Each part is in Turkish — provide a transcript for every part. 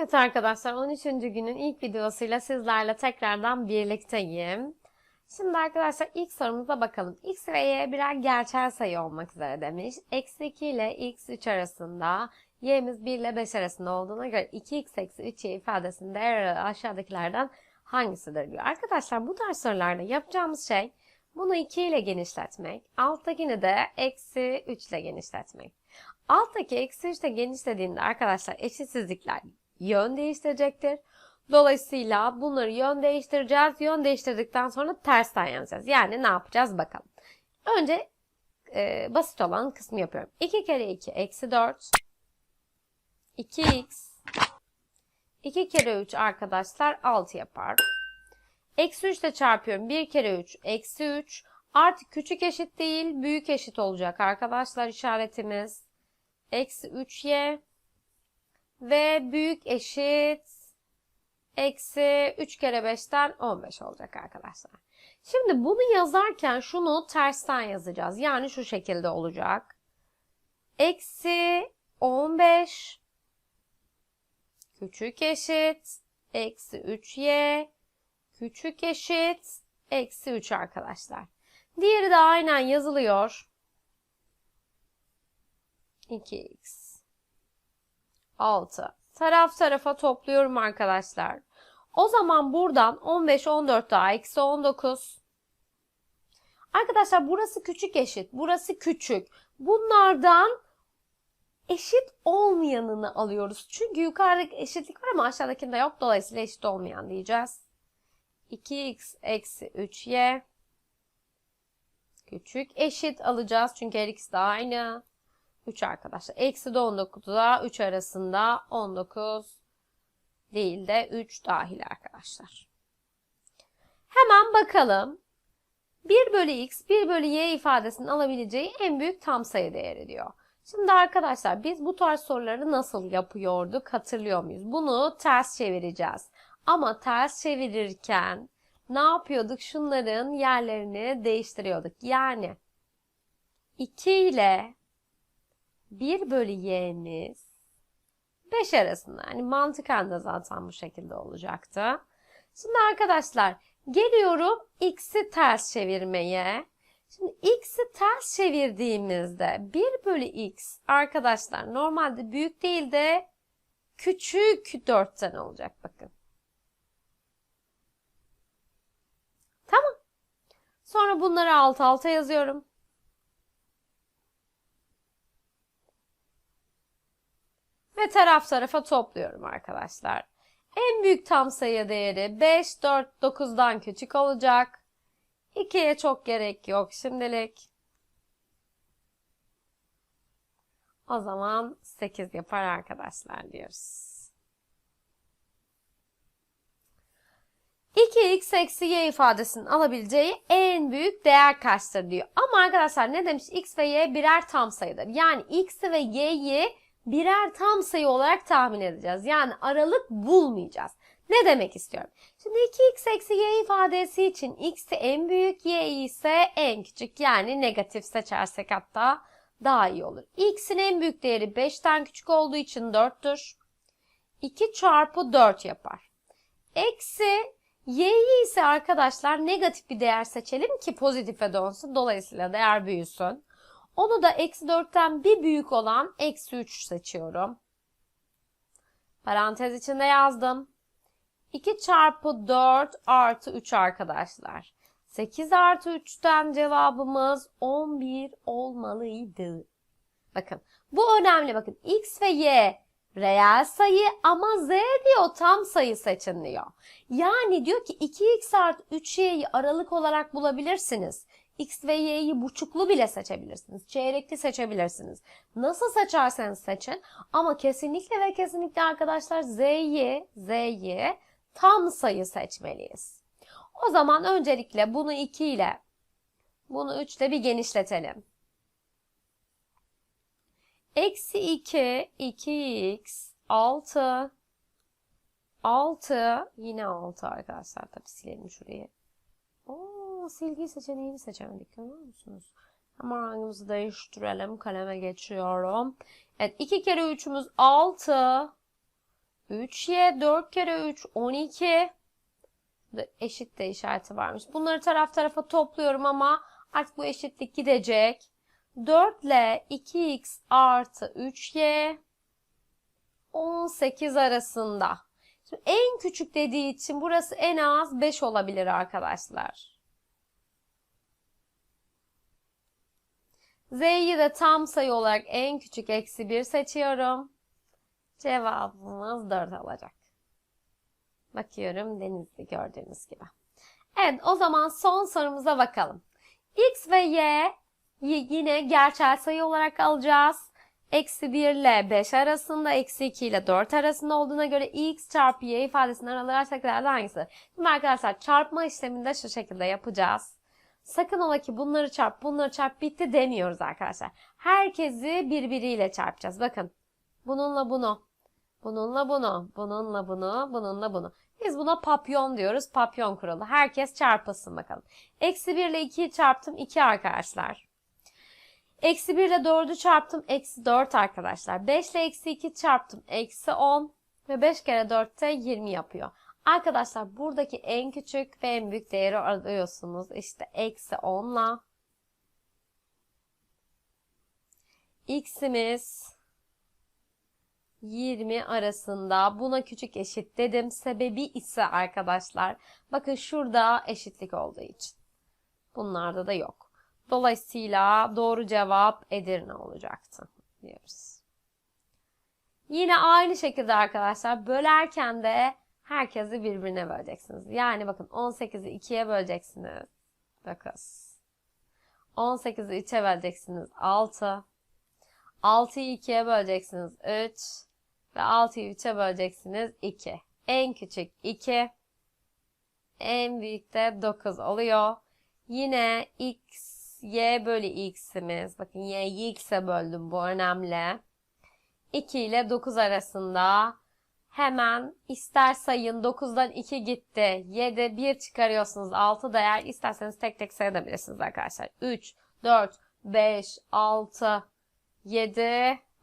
Evet arkadaşlar 13. günün ilk videosuyla sizlerle tekrardan birlikteyim. Şimdi arkadaşlar ilk sorumuza bakalım. X ve Y birer gerçel sayı olmak üzere demiş. Eksi 2 ile x3 arasında y'miz 1 ile 5 arasında olduğuna göre 2x eksi 3y ifadesinin değer aşağıdakilerden hangisidir diyor. Arkadaşlar bu tarz sorularda yapacağımız şey bunu 2 ile genişletmek. Alttakini de eksi 3 ile genişletmek. Alttaki eksi 3 ile genişlediğinde arkadaşlar eşitsizlikler yön değiştirecektir. Dolayısıyla bunları yön değiştireceğiz. Yön değiştirdikten sonra tersten yazacağız. Yani ne yapacağız bakalım. Önce e, basit olan kısmı yapıyorum. 2 kere 2 eksi 4. 2x. 2 kere 3 arkadaşlar 6 yapar. Eksi 3 ile çarpıyorum. 1 kere 3 eksi 3. Artık küçük eşit değil büyük eşit olacak arkadaşlar işaretimiz. Eksi 3y ve büyük eşit eksi 3 kere 5'ten 15 olacak arkadaşlar. Şimdi bunu yazarken şunu tersten yazacağız. Yani şu şekilde olacak. Eksi 15 küçük eşit eksi 3y küçük eşit eksi 3 arkadaşlar. Diğeri de aynen yazılıyor. 2x 6. Taraf tarafa topluyorum arkadaşlar. O zaman buradan 15, 14 daha eksi 19. Arkadaşlar burası küçük eşit. Burası küçük. Bunlardan eşit olmayanını alıyoruz. Çünkü yukarıdaki eşitlik var ama aşağıdakinde yok. Dolayısıyla eşit olmayan diyeceğiz. 2x eksi 3y küçük eşit alacağız. Çünkü her ikisi de aynı. 3 arkadaşlar. Eksi de 19'a 3 arasında 19 değil de 3 dahil arkadaşlar. Hemen bakalım. 1 bölü x, 1 bölü y ifadesinin alabileceği en büyük tam sayı değeri diyor. Şimdi arkadaşlar biz bu tarz soruları nasıl yapıyorduk hatırlıyor muyuz? Bunu ters çevireceğiz. Ama ters çevirirken ne yapıyorduk? Şunların yerlerini değiştiriyorduk. Yani 2 ile 1 bölü y'miz 5 arasında. Yani mantıken de zaten bu şekilde olacaktı. Şimdi arkadaşlar geliyorum x'i ters çevirmeye. Şimdi x'i ters çevirdiğimizde 1 bölü x arkadaşlar normalde büyük değil de küçük 4'ten olacak bakın. Tamam. Sonra bunları alt alta yazıyorum. Ve taraf tarafa topluyorum arkadaşlar. En büyük tam sayı değeri 5, 4, 9'dan küçük olacak. 2'ye çok gerek yok şimdilik. O zaman 8 yapar arkadaşlar diyoruz. 2x eksi y ifadesinin alabileceği en büyük değer kaçtır diyor. Ama arkadaşlar ne demiş? x ve y birer tam sayıdır. Yani x ve y'yi birer tam sayı olarak tahmin edeceğiz. Yani aralık bulmayacağız. Ne demek istiyorum? Şimdi 2x eksi y ifadesi için x'i en büyük, y ise en küçük. Yani negatif seçersek hatta daha iyi olur. x'in en büyük değeri 5'ten küçük olduğu için 4'tür. 2 çarpı 4 yapar. Eksi y'yi ise arkadaşlar negatif bir değer seçelim ki pozitife dönsün. Dolayısıyla değer büyüsün. Onu da eksi 4'ten bir büyük olan eksi 3 seçiyorum. Parantez içinde yazdım. 2 çarpı 4 artı 3 arkadaşlar. 8 artı 3'ten cevabımız 11 olmalıydı. Bakın bu önemli bakın x ve y reel sayı ama z diyor tam sayı seçin diyor. Yani diyor ki 2x artı 3y'yi aralık olarak bulabilirsiniz. X ve Y'yi buçuklu bile seçebilirsiniz. Çeyrekli seçebilirsiniz. Nasıl seçerseniz seçin. Ama kesinlikle ve kesinlikle arkadaşlar Z'yi, Z'yi tam sayı seçmeliyiz. O zaman öncelikle bunu 2 ile bunu 3 ile bir genişletelim. Eksi 2, 2x, 6, 6, yine 6 arkadaşlar. Tabi silelim şurayı. Oo, silgi seçeneğini seçemedik. Görüyor musunuz? Hemen rengimizi değiştirelim. Kaleme geçiyorum. Evet 2 kere 3'ümüz 6. 3y 4 kere 3 12 Burada eşit de işareti varmış. Bunları taraf tarafa topluyorum ama artık bu eşitlik gidecek. 4 ile 2x artı 3y 18 arasında. Şimdi en küçük dediği için burası en az 5 olabilir arkadaşlar. Z'yi de tam sayı olarak en küçük eksi 1 seçiyorum. Cevabımız 4 olacak. Bakıyorum denizli gördüğünüz gibi. Evet o zaman son sorumuza bakalım. X ve Y yine gerçel sayı olarak alacağız. Eksi 1 ile 5 arasında, eksi 2 ile 4 arasında olduğuna göre x çarpı y ifadesinin araları aşağıdakilerden hangisi? Şimdi arkadaşlar çarpma işleminde şu şekilde yapacağız. Sakın ola ki bunları çarp, bunları çarp bitti demiyoruz arkadaşlar. Herkesi birbiriyle çarpacağız. Bakın bununla bunu, bununla bunu, bununla bunu, bununla bunu. Biz buna papyon diyoruz. Papyon kuralı. Herkes çarpılsın bakalım. Eksi 1 ile 2'yi çarptım. 2 arkadaşlar. Eksi 1 ile 4'ü çarptım. Eksi 4 arkadaşlar. 5 ile eksi 2 çarptım. Eksi 10. Ve 5 kere 4 de 20 yapıyor. Arkadaşlar buradaki en küçük ve en büyük değeri arıyorsunuz. İşte eksi 10 ile x'imiz 20 arasında buna küçük eşit dedim. Sebebi ise arkadaşlar bakın şurada eşitlik olduğu için. Bunlarda da yok. Dolayısıyla doğru cevap Edirne olacaktı diyoruz. Yine aynı şekilde arkadaşlar bölerken de herkesi birbirine böleceksiniz. Yani bakın 18'i 2'ye böleceksiniz. 9. 18'i 3'e böleceksiniz. 6. 6'yı 2'ye böleceksiniz. 3. Ve 6'yı 3'e böleceksiniz 2. En küçük 2. En büyük de 9 oluyor. Yine x, y bölü x'imiz. Bakın y'yi x'e böldüm bu önemli. 2 ile 9 arasında hemen ister sayın 9'dan 2 gitti. 7 1 çıkarıyorsunuz 6 değer. İsterseniz tek tek sayabilirsiniz arkadaşlar. 3, 4, 5, 6, 7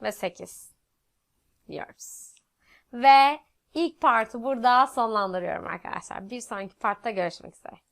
ve 8 diyoruz. Ve ilk partı burada sonlandırıyorum arkadaşlar. Bir sonraki partta görüşmek üzere.